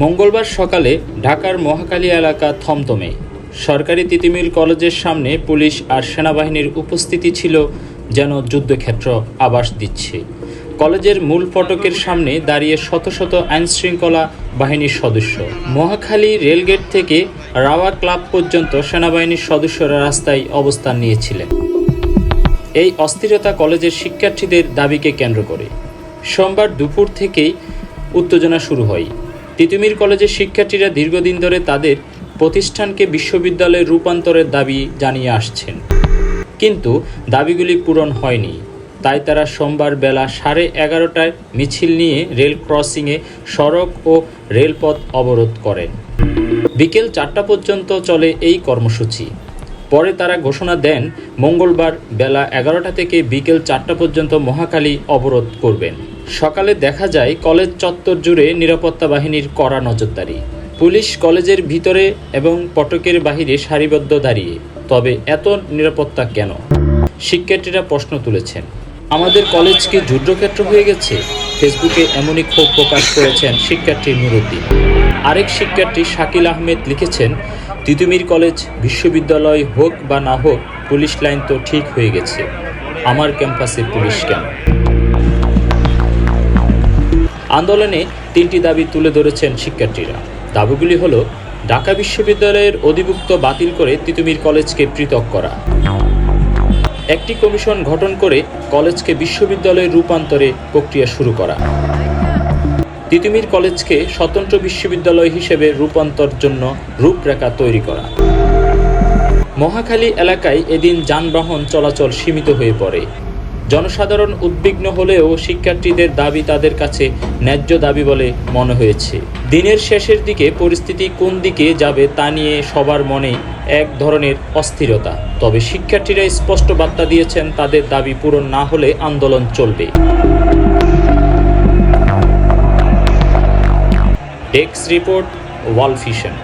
মঙ্গলবার সকালে ঢাকার মহাকালী এলাকা থমথমে। সরকারি তিতিমিল কলেজের সামনে পুলিশ আর সেনাবাহিনীর উপস্থিতি ছিল যেন যুদ্ধক্ষেত্র আবাস দিচ্ছে। কলেজের মূল ফটকের সামনে দাঁড়িয়ে শত শত আইনশৃঙ্খলা বাহিনীর সদস্য। মহাখালী রেলগেট থেকে রাওয়া ক্লাব পর্যন্ত সেনাবাহিনীর সদস্যরা রাস্তায় অবস্থান নিয়েছিলেন। এই অস্থিরতা কলেজের শিক্ষার্থীদের দাবিকে কেন্দ্র করে। সোমবার দুপুর থেকেই উত্তেজনা শুরু হয়। তিতুমির কলেজের শিক্ষার্থীরা দীর্ঘদিন ধরে তাদের প্রতিষ্ঠানকে বিশ্ববিদ্যালয়ে রূপান্তরের দাবি জানিয়ে আসছেন। কিন্তু দাবিগুলি পূরণ হয়নি। তাই তারা সোমবার বেলা সাড়ে এগারোটায় মিছিল নিয়ে রেল ক্রসিংয়ে সড়ক ও রেলপথ অবরোধ করেন। বিকেল চারটা পর্যন্ত চলে এই কর্মসূচি। পরে তারা ঘোষণা দেন, মঙ্গলবার বেলা এগারোটা থেকে বিকেল চারটা পর্যন্ত মহাকালী অবরোধ করবেন। সকালে দেখা যায় কলেজ চত্বর জুড়ে নিরাপত্তা বাহিনীর কড়া নজরদারি। পুলিশ কলেজের ভিতরে এবং পটকের বাহিরে সারিবদ্ধ দাঁড়িয়ে। তবে এত নিরাপত্তা কেন? শিক্ষার্থীরা প্রশ্ন তুলেছেন। আমাদের কলেজ কি যুদ্ধক্ষেত্র হয়ে গেছে? ফেসবুকে এমনই ক্ষোভ প্রকাশ করেছেন শিক্ষার্থী নুরুদ্দিন। আরেক শিক্ষার্থী শাকিল আহমেদ লিখেছেন, তিতুমির কলেজ বিশ্ববিদ্যালয় হোক বা না হোক, পুলিশ লাইন তো ঠিক হয়ে গেছে। আমার ক্যাম্পাসে পুলিশ কেন? আন্দোলনে তিনটি দাবি তুলে ধরেছেন শিক্ষার্থীরা। দাবিগুলি হল, ঢাকা বিশ্ববিদ্যালয়ের অধিভুক্ত বাতিল করে তিতুমির কলেজকে পৃথক করা। একটি কমিশন গঠন করে কলেজকে বিশ্ববিদ্যালয়ে রূপান্তরে প্রক্রিয়া শুরু করা। তিতুমির কলেজকে স্বতন্ত্র বিশ্ববিদ্যালয় হিসেবে রূপান্তর জন্য রূপরেখা তৈরি করা। মহাখালী এলাকায় এদিন যানবাহন চলাচল সীমিত হয়ে পড়ে। জনসাধারণ উদ্বিগ্ন হলেও শিক্ষার্থীদের দাবি তাদের কাছে ন্যায্য দাবি বলে মনে হয়েছে। দিনের শেষের দিকে পরিস্থিতি কোন দিকে যাবে তা নিয়ে সবার মনে এক ধরনের অস্থিরতা। তবে শিক্ষার্থীরা স্পষ্ট বার্তা দিয়েছেন, তাদের দাবি পূরণ না হলে আন্দোলন চলবে। ডেস্ক রিপোর্ট, ওয়াল ফিশন।